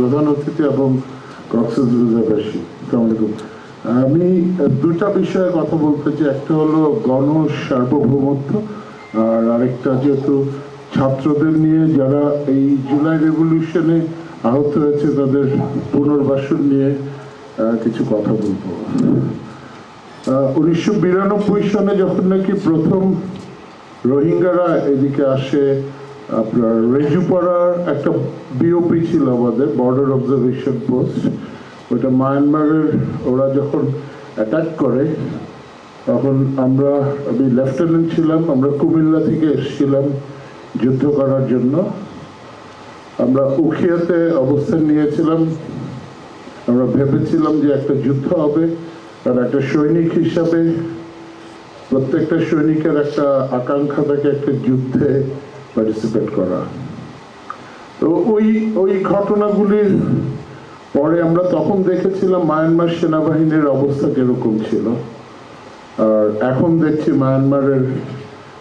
প্রধান অতিথি এবং আমি দুটা বিষয়ে কথা বলতে চাই। একটা হলো গণ সার্বভৌমত্ব, আর আরেকটা যেহেতু ছাত্রদের নিয়ে যারা এই জুলাই রেভলিউশনে আহত হয়েছে, তাদের পুনর্বাসন নিয়ে কিছু কথা বলব। উনিশশো বিরানব্বই সনে যখন নাকি প্রথম রোহিঙ্গারা এদিকে আসে, আপনার রেজুপাড়ার একটা বিওপি ছিল আমাদের বর্ডার অবজারভেশন পোস্ট ওটা মায়ানমারের ওরা যখন অ্যাটাক করে, তখন আমরা, আমি লেফটেন্যান্ট ছিলাম, আমরা কুমিল্লা থেকে এসেছিলাম যুদ্ধ করার জন্য। আমরা উখিয়াতে অবস্থান নিয়েছিলাম। আমরা ভেবেছিলাম যে একটা যুদ্ধ হবে আর একটা সৈনিক হিসাবে, প্রত্যেকটা সৈনিকের একটা আকাঙ্ক্ষা থাকে একটা যুদ্ধে পার্টিসিপেট করা। তো ওই ওই ঘটনাগুলির পরে আমরা তখন দেখেছিলাম মায়ানমার সেনাবাহিনীর অবস্থা কীরকম ছিল। আর এখন দেখছি মায়ানমারের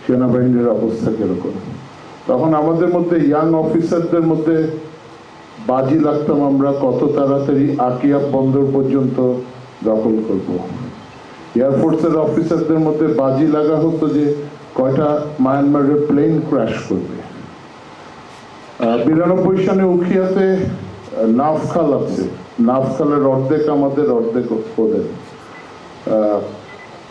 সেনাবাহিনীর অবস্থা কীরকম। তখন আমাদের মধ্যে ইয়াং অফিসারদের মধ্যে বাজি লাগতাম আমরা, কত তাড়াতাড়ি আকিয়া বন্দর পর্যন্ত দখল করব। এয়ারফোর্সের অফিসারদের মধ্যে বাজি লাগা হতো যে কয়টা মায়ানমারের প্লেন ক্র্যাশ করবে। বিরানব্বই সনে উখিয়াতে নাফখাল আছে। নাফখালের অর্ধেক আমাদের, অর্ধেক ওদের।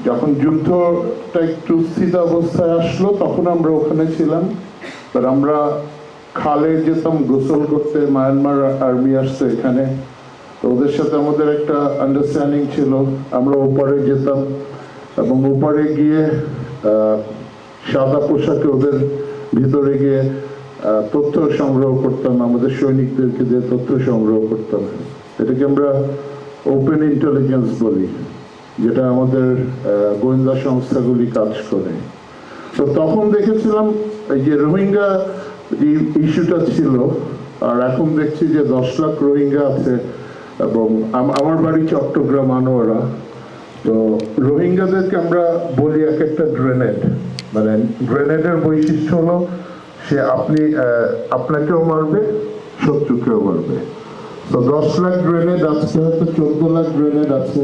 যখন যুদ্ধটা একটু স্থিত অবস্থায় আসলো, তখন আমরা ওখানে ছিলাম। আর আমরা খালে যেতাম, গোসল করতে মায়ানমার আর্মি আসতো এখানে। তো ওদের সাথে আমাদের একটা আন্ডারস্ট্যান্ডিং ছিল। আমরা ওপারে যেতাম এবং ওপারে গিয়ে সাদা পোশাকে ওদের ভিতরে গিয়ে তথ্য সংগ্রহ করতাম, আমাদের সৈনিকদেরকে দিয়ে তথ্য সংগ্রহ করতাম। এটাকে আমরা ওপেন ইন্টেলিজেন্স বলি, যেটা আমাদের গোয়েন্দা সংস্থাগুলি কাজ করে। তো তখন দেখেছিলাম এই যে রোহিঙ্গা ইস্যুটা ছিল, আর এখন দেখছি যে দশ লাখ রোহিঙ্গা আছে এবং আমার বাড়ি চট্টগ্রাম আনোয়ারা। তো রোহিঙ্গাদেরকে আমরা বলি এক একটা গ্রেনেড। মানে গ্রেনেডের বৈশিষ্ট্য হলো সে আপনি আপনাকেও মারবে, শত্রুকেও মারবে। তো দশ লাখ গ্রেনেড আজকে হয়তো চোদ্দ লাখ গ্রেনেড আছে,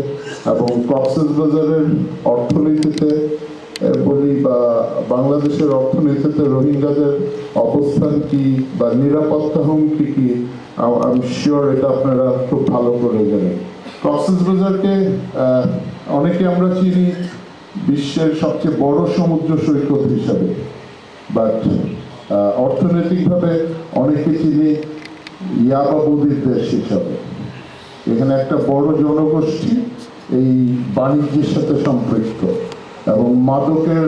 এবং কক্সবাজারের অর্থনীতিতে বলি বা বাংলাদেশের অর্থনীতিতে রোহিঙ্গাদের অবস্থান কি বা নিরাপত্তা হুমকি কি, আমি শিওর এটা আপনারা খুব ভালো করে জানেন। কক্সবাজারকে অনেকে আমরা চিনি, বিশ্বের সবচেয়ে বড় সমুদ্র সৈকত হিসাবে। বাট অর্থনৈতিকভাবে অনেকে চিনি ইয়াবাবুদির দেশ হিসাবে। এখানে একটা বড় জনগোষ্ঠী এই বাণিজ্যের সাথে সম্পৃক্ত এবং মাদকের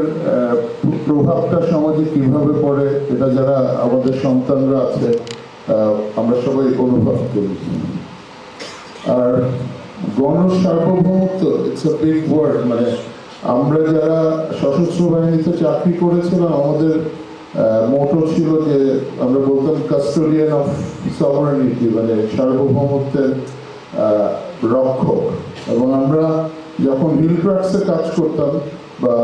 প্রভাবটা সমাজে কীভাবে পড়ে, এটা যারা আমাদের সন্তানরা আছে আমরা সবাই অনুভব করি। আর গণ সার্বভৌমত্ব ইটস ওয়ার্ড মানে আমরা যারা সশস্ত্র বাহিনীতে চাকরি করেছিলাম, আমাদের মোটো ছিল যে আমরা বলতাম কাস্টোডিয়ান অফ সভারেনিটি মানে সার্বভৌমত্বের রক্ষক। এবং আমরা যখন হিল ক্রাফটসে কাজ করতাম বা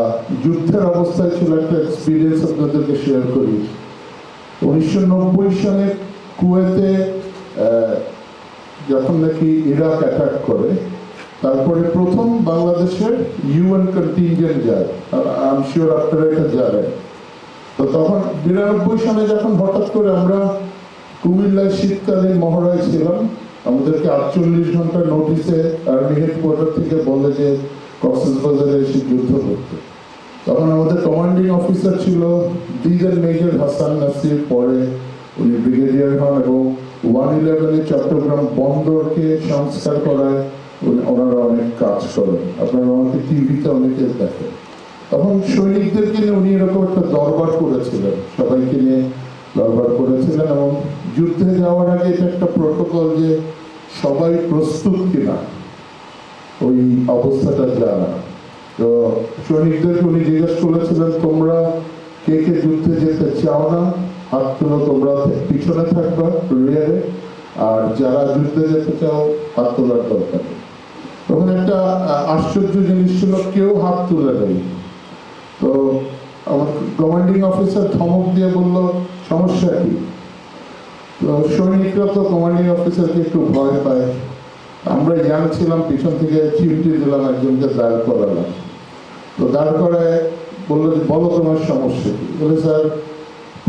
যুদ্ধের অবস্থায় ছিল একটা এক্সপিরিয়েন্স আপনাদেরকে শেয়ার করি। উনিশশো নব্বই সালে কুয়েতে যখন নাকি ইরাক অ্যাটাক করে, তারপরে প্রথম বাংলাদেশের ইউএন কন্টিনজেন্ট যায়। আম শিওর আপনারা এটা জানেন। তো তখন বিরানব্বই সালে যখন হঠাৎ করে আমরা কুমিল্লায় শীতকালীন মহড়ায় ছিলাম, আমাদেরকে আটচল্লিশ ঘণ্টা নোটিসে আর্মি হেডকোয়ার্টার থেকে বলে যে কক্সবাজারে এসে যুদ্ধ করতে। তখন আমাদের কমান্ডিং অফিসার ছিল ব্রিগেড মেজর হাসান নাসির। পরে উনি ব্রিগেডিয়ার হন এবং ওয়ান ইলেভেনে চট্টগ্রাম বন্দরকে সংস্কার করায় ওনারা অনেক কাজ করেন। আপনারা আমাকে টিভিতে অনেকে দেখেন। তখন সৈনিকদেরকে নিয়ে উনি এরকম একটা দরবার করেছিলেন। সবাইকে নিয়ে দরবার করেছিলেন এবং যুদ্ধে যাওয়ার আগে এটা একটা প্রোটোকল যে সবাই প্রস্তুত কিনা, ওই অবস্থাটা জানা। তো সৈনিকদেরকে উনি জিজ্ঞেস করেছিলেন, তোমরা কে কে যুদ্ধে যেতে চাও না? হাত তুলো, তোমরা পিছনে থাকবা রিয়ারে আর যারা যুদ্ধে যেতে চাও, হাত তোলার দরকার। তখন একটা আশ্চর্য জিনিস ছিল, কেউ হাত তুলে নেই তো আমার কমান্ডিং অফিসার থমক দিয়ে বলল, সমস্যা কি? তো সৈনিকরা তো কমান্ডিং অফিসারকে একটু ভয় পায়। আমরা ইয়াং ছিলাম পিছন থেকে চিমটি দিলাম একজনকে দাঁড় করালাম তো দাঁড় করায় বলল যে, বলো তোমার সমস্যা কি? বলে, স্যার,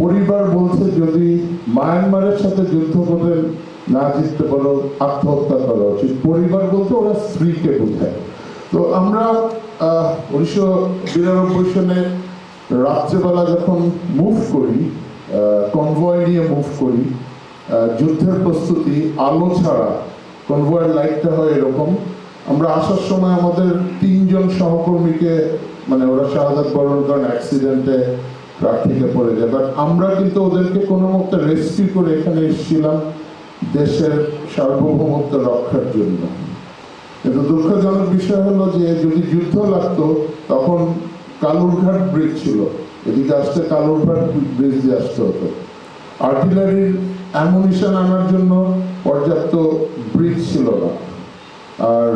পরিবার বলছে যদি মায়ানমারের সাথে যুদ্ধ করে না জিততে পারো, আত্মহত্যা করা। উচিত পরিবার বলতে ওরা স্ত্রীকে বোঝায়। তো আমরা উনিশশো বিরানব্বই সালে রাত্রেবেলা যখন মুভ করি কনভয় নিয়ে মুভ করি যুদ্ধের প্রস্তুতি, আলো ছাড়া কনভয়ের লাইটটা হয় এরকম। আমরা আসার সময় আমাদের তিনজন সহকর্মীকে মানে ওরা শাহাদাত বরণ করেন অ্যাক্সিডেন্টে ট্রাক থেকে পড়ে যায়। বাট আমরা কিন্তু ওদেরকে কোনো মতে রেস্কিউ করে এখানে এসেছিলাম দেশের সার্বভৌমত্ব রক্ষার জন্য। কিন্তু দুঃখজনক বিষয় হলো যে যদি যুদ্ধ লাগতো, তখন কালুরঘাট ব্রিজ ছিল। এদিকে আসতে কালুরঘাট ব্রিজ দিয়ে আসতে হতো। আর্টিলারির অ্যামুনিশন আনার জন্য পর্যাপ্ত ব্রিজ ছিল না। আর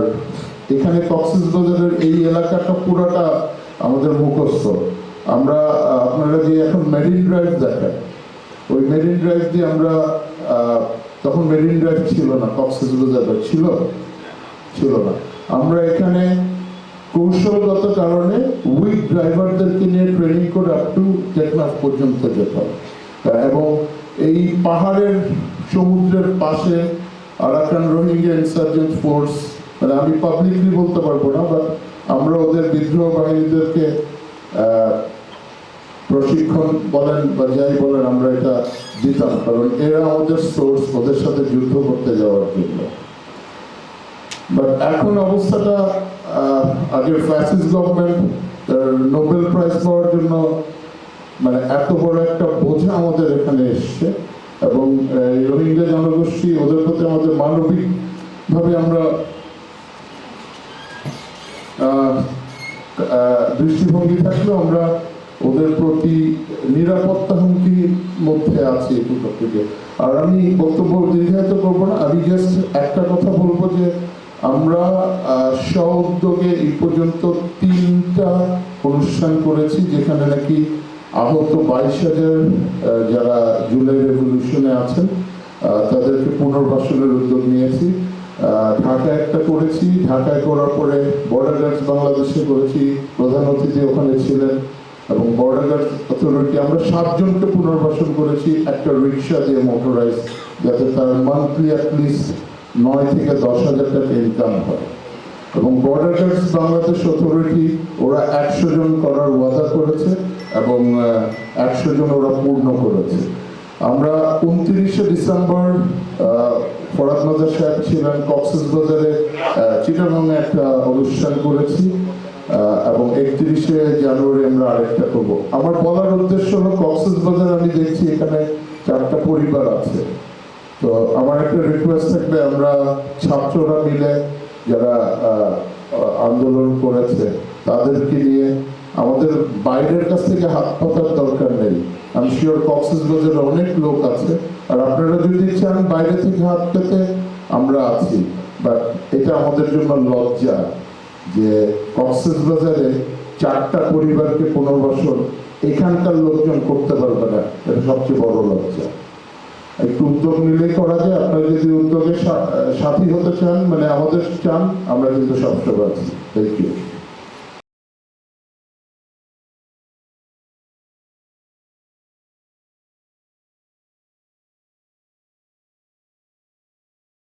এখানে কক্সিস বাজারের এই এলাকাটা পুরোটা আমাদের মুখস্থ। আমরা আপনারা যে এখন মেরিন ড্রাইভ দেখেন, ওই মেরিন ড্রাইভ দিয়ে আমরা তখন মেরিন ড্রাইভ ছিল না কক্সিস বাজার ছিল। ছিল না। আমরা এখানে কৌশলগত কারণে উইক ড্রাইভারদেরকে নিয়ে ট্রেনিং করে আপ টু টেকনাফ পর্যন্ত যেতাম এবং এই পাহাড়ের সমুদ্রের পাশে আরাকান রোহিঙ্গা ইনসার্জেন্ট ফোর্স মানে আমি পাবলিকলি বলতে পারব না বাট আমরা ওদের বিদ্রোহ বাহিনীদেরকে প্রশিক্ষণ বলেন বা যাই বলেন, আমরা এটা দিতাম। কারণ এরা আমাদের সোর্স ওদের সাথে যুদ্ধ করতে যাওয়ার জন্য। বাট এখন অবস্থাটা আগের ফ্যাসিস গভর্নমেন্ট নোবেল প্রাইজ পাওয়ার জন্য মানে এত বড় একটা বোঝা আমাদের এখানে এসছে। এবং রোহিঙ্গা জনগোষ্ঠী ওদের প্রতি আমাদের মানবিক ভাবে আমরা দৃষ্টিভঙ্গি থাকলেও আমরা ওদের প্রতি নিরাপত্তা হুমকির মধ্যে আছি একটু থেকে। আর আমি বক্তব্য দীর্ঘায়িত করব না, আমি জাস্ট একটা কথা বলব যে আমরা স্ব এই পর্যন্ত তিনটা অনুষ্ঠান করেছি, যেখানে নাকি আহত বাইশ হাজার যারা জুলাই রেভলিউশনে আছেন তাদেরকে পুনর্বাসনের উদ্যোগ নিয়েছি। ঢাকায় একটা করেছি, ঢাকায় করার পরে বর্ডার গার্ডস বাংলাদেশে করেছি, প্রধান অতিথি ওখানে ছিলেন এবং বর্ডার গার্ডস অথরিটি আমরা সাতজনকে পুনর্বাসন করেছি, একটা রিক্সা দিয়ে মোটরাইজ যাতে তার মান্থলি অ্যাটলিস্ট নয় থেকে দশ হাজার টাকা ইনকাম হয়। এবং বর্ডার গার্ডস বাংলাদেশ অথরিটি ওরা একশো জন করার ওয়াদা করেছে এবং একশো জন ওরা পূর্ণ করেছে। আমরা উনত্রিশে ডিসেম্বর ফরাদ নজর সাহেব ছিলেন কক্সেস বাজারে চিটাগাংয়ে একটা অনুষ্ঠান করেছি এবং একত্রিশে জানুয়ারি আমরা আরেকটা করব। আমার বলার উদ্দেশ্য হলো কক্সেস বাজার আমি দেখছি এখানে চারটা পরিবার আছে। তো আমার একটা রিকোয়েস্ট থাকবে আমরা ছাত্ররা মিলে যারা আন্দোলন করেছে, তাদেরকে নিয়ে আমাদের বাইরের কাছ থেকে হাত পাতার দরকার নেই। আমি শিওর কক্সেস বাজারে অনেক লোক আছে, আর আপনারা যদি চান বাইরে থেকে হাত পেতে, আমরা আছি। বাট এটা আমাদের জন্য লজ্জা যে কক্সেস বাজারে চারটা পরিবারকে পুনর্বাসন এখানকার লোকজন করতে পারবে না। এটা সবচেয়ে বড় লজ্জা। একটু উদ্যোগ নিলে করা যায়। আপনারা যদি উদ্যোগের সাথী হতে চান মানে আমাদের চান, আমরা কিন্তু সবসময় আছি। Thank you